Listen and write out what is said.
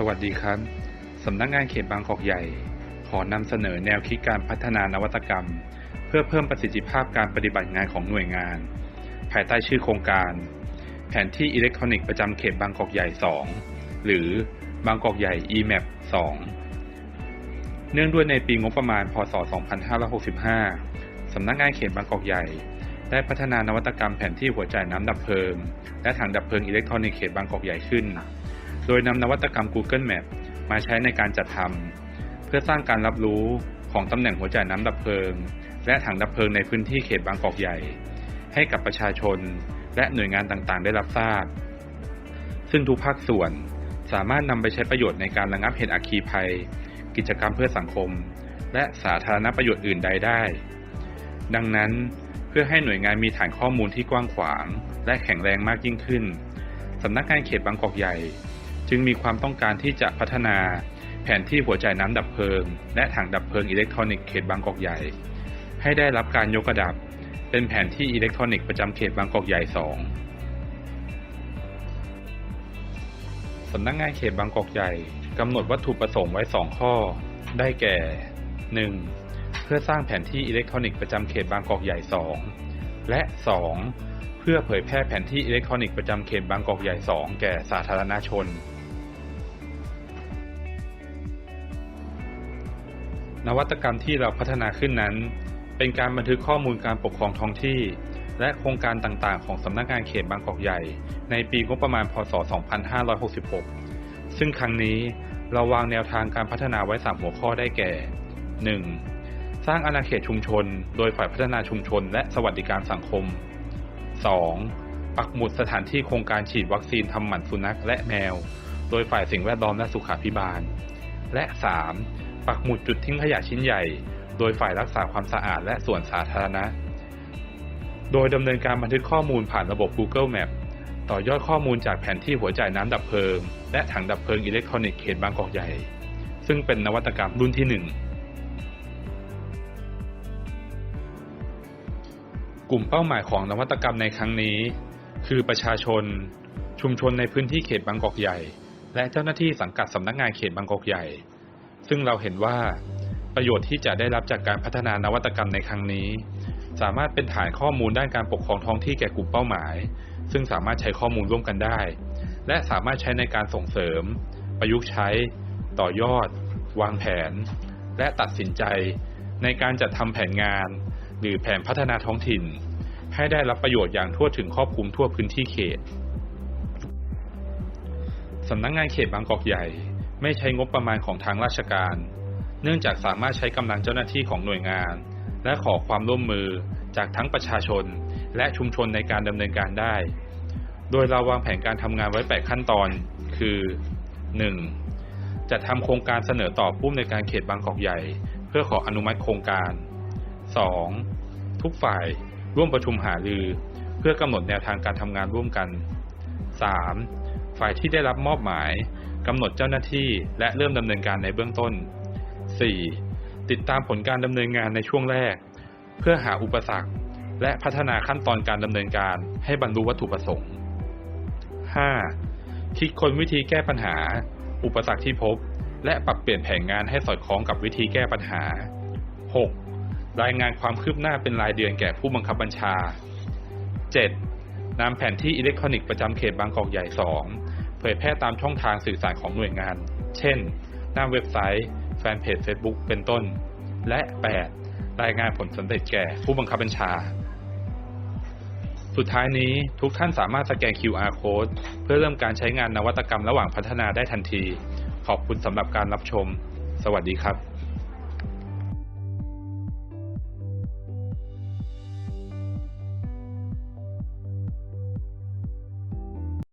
สวัสดีครับ สำนักงานเขตบางกอกใหญ่ ขอนำเสนอแนวคิดการพัฒนานวัตกรรม เพื่อเพิ่มประสิทธิภาพการปฏิบัติงานของหน่วยงาน ภายใต้ชื่อโครงการ แผนที่อิเล็กทรอนิกส์ประจำเขตบางกอกใหญ่ 2 หรือบางกอกใหญ่ EMAP 2 เนื่องด้วยในปีงบประมาณ พศ 2565 สำนักงานเขตบางกอกใหญ่ ได้พัฒนานวัตกรรมแผนที่หัวใจน้ำดับเพลิง และถังดับเพลิงอิเล็กทรอนิกส์เขตบางกอกใหญ่ขึ้น โดยนำนวัตกรรม Google Map มาใช้ในการจัดทำเพื่อสร้างการรับรู้ของตำแหน่งหัวจ่ายน้ำดับเพลิง และถังดับเพลิงในพื้นที่เขตบางกอกใหญ่ ให้กับประชาชนและหน่วยงานต่างๆ ได้รับทราบ ซึ่งทุกภาคส่วนสามารถนำไปใช้ประโยชน์ในการระงับเหตุอัคคีภัย กิจกรรมเพื่อสังคม และสาธารณประโยชน์อื่นใดได้ ดังนั้นเพื่อให้หน่วยงานมีฐานข้อมูลที่กว้างขวาง และแข็งแรงมากยิ่งขึ้นสำนักงานเขตบางกอกใหญ่ จึงมีความต้องการที่จะพัฒนาแผนที่หัวใจน้ำดับเพลิง และถังดับเพลิงอิเล็กทรอนิกส์เขตบางกอกใหญ่ ให้ได้รับการยกระดับ เป็นแผนที่อิเล็กทรอนิกส์ประจำเขตบางกอกใหญ่ 2สำนักงานเขตบางกอกใหญ่กำหนดวัตถุประสงค์ไว้ 2 ข้อ ได้แก่ 1. เพื่อสร้างแผนที่อิเล็กทรอนิกส์ประจำเขตบางกอกใหญ่ 2 และ 2. เพื่อเผยแพร่แผนที่อิเล็กทรอนิกส์ประจำเขตบางกอกใหญ่ 2 แก่สาธารณชน นวัตกรรมที่เราพัฒนาขึ้นนั้น เป็นการบันทึกข้อมูลการปกครองท้องที่ และโครงการต่างๆ ของสำนักงานเขตบางกอกใหญ่ ในปีงบประมาณ พศ 2566 ซึ่งครั้งนี้เราวางแนวทางการพัฒนาไว้ 3 หัวข้อได้แก่ 1. สร้างอาณาเขตชุมชน โดยฝ่ายพัฒนาชุมชน และสวัสดิการสังคม 2. ปักหมุดสถานที่โครงการฉีดวัคซีนทำหมันสุนัขและแมว โดยฝ่ายสิ่งแวดล้อมและสุขาภิบาล และ 3. ปักหมุดจุดทิ้งขยะชิ้นใหญ่ โดยฝ่ายรักษาความสะอาดและส่วนสาธารณะ โดยดำเนินการบันทึกข้อมูลผ่านระบบ Google Map ต่อยอดข้อมูลจากแผนที่หัวจ่ายน้ำดับเพลิง และถังดับเพลิงอิเล็กทรอนิกส์เขตบางกอกใหญ่ ซึ่งเป็นนวัตกรรมรุ่นที่ 1 กลุ่มเป้าหมายของนวัตกรรมในครั้งนี้ คือประชาชน ชุมชนในพื้นที่เขตบางกอกใหญ่ และเจ้าหน้าที่สังกัดสำนักงานเขตบางกอกใหญ่ ซึ่งเราเห็นว่าประโยชน์ที่จะได้รับจากการพัฒนานวัตกรรมในครั้งนี้ สามารถเป็นฐานข้อมูลด้านการปกครองท้องที่แก่กลุ่มเป้าหมาย ซึ่งสามารถใช้ข้อมูลร่วมกันได้ และสามารถใช้ในการส่งเสริม ประยุกต์ใช้ ต่อยอด วางแผน และตัดสินใจ ในการจัดทำแผนงาน หรือแผนพัฒนาท้องถิ่น ให้ได้รับประโยชน์อย่างทั่วถึงครอบคลุมทั่วพื้นที่เขตสำนักงงานเขตบางกอกใหญ่ ไม่ใช้งบประมาณของทางราชการ เนื่องจากสามารถใช้กำลังเจ้าหน้าที่ของหน่วยงาน และขอความร่วมมือจากทั้งประชาชน และชุมชนในการดำเนินการได้ โดยเราวางแผนการทำงานไว้ 8 ขั้นตอน คือ 1. จัดทำโครงการเสนอต่อผู้อำนวยการเขตบางกอกใหญ่ เพื่อขออนุมัติโครงการ 2. ทุกฝ่ายร่วมประชุมหารือ เพื่อกำหนดแนวทางการทำงานร่วมกัน 3. ฝ่ายที่ได้รับมอบหมาย กำหนดเจ้าหน้าที่และเริ่มดำเนินการในเบื้องต้น 4. ติดตามผลการดำเนินงานในช่วงแรก เพื่อหาอุปสรรค และพัฒนาขั้นตอนการดำเนินการให้บรรลุวัตถุประสงค์ 5. คิดค้นวิธีแก้ปัญหา อุปสรรคที่พบ และปรับเปลี่ยนแผนงานให้สอดคล้องกับวิธีแก้ปัญหา 6. รายงานความคืบหน้าเป็นรายเดือนแก่ผู้บังคับบัญชา 7. นำแผนที่อิเล็กทรอนิกส์ประจำเขตบางกอกใหญ่ 2 เผยแพร่ตามช่องทางสื่อสารของหน่วยงาน เช่น หน้าเว็บไซต์ แฟนเพจ Facebook เป็นต้น และ 8. รายงานผลสำเร็จแก่ผู้บังคับบัญชา สุดท้ายนี้ทุกท่านสามารถสแกน QR Code เพื่อเริ่มการใช้งานนวัตกรรมระหว่างพัฒนาได้ทันที ขอบคุณสำหรับการรับชม สวัสดีครับ